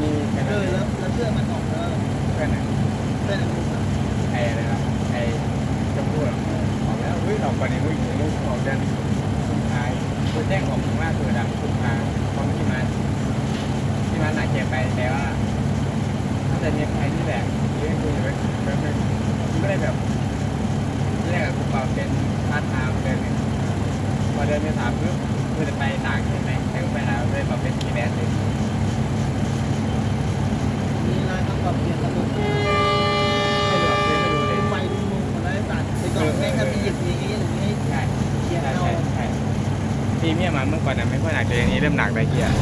ตอนนี้ๆเลยแล้วแล้วเสื้อมันออกแล้วเพื่อนอะเสื้อมันออกไอ้อะไรนะไอ้จมูกออกแล้วเฮ้ยออกก่อนนี้เฮ้ยลูกออกเดือนสุดท้ายตัวแจ้งออกถึงว่าตัวดำสุดท้ายของที่มันที่มันหนักเจ็บไปแต่ว่าถ้าแต่เนี่ยใครที่แบบเลี้ยงดูอแบบแบบแบบก็ได้แบบแรกกูเปล่าเป็นพาร์ทไทม์เดินงพอเดินไปถามปุ๊บกูจะไปต่างใช่ไหมแต่ก็ไปหาเลยแบบเป็นทีแดนเลย มี แบบเปลี่ยนระบบไม่รู้ไม่รู้เลยไฟดูมุมคนได้ตัดไปก่อนแม่งก็มีหยิบอย่างนี้อไม่ใช่เขียนใช่เอาใช่ใช่พรีเมียมมาเมื่อก่อนน่ะไม่ค่อยหนักแต่อย่างนี้เริ่มหนักไปเกียร์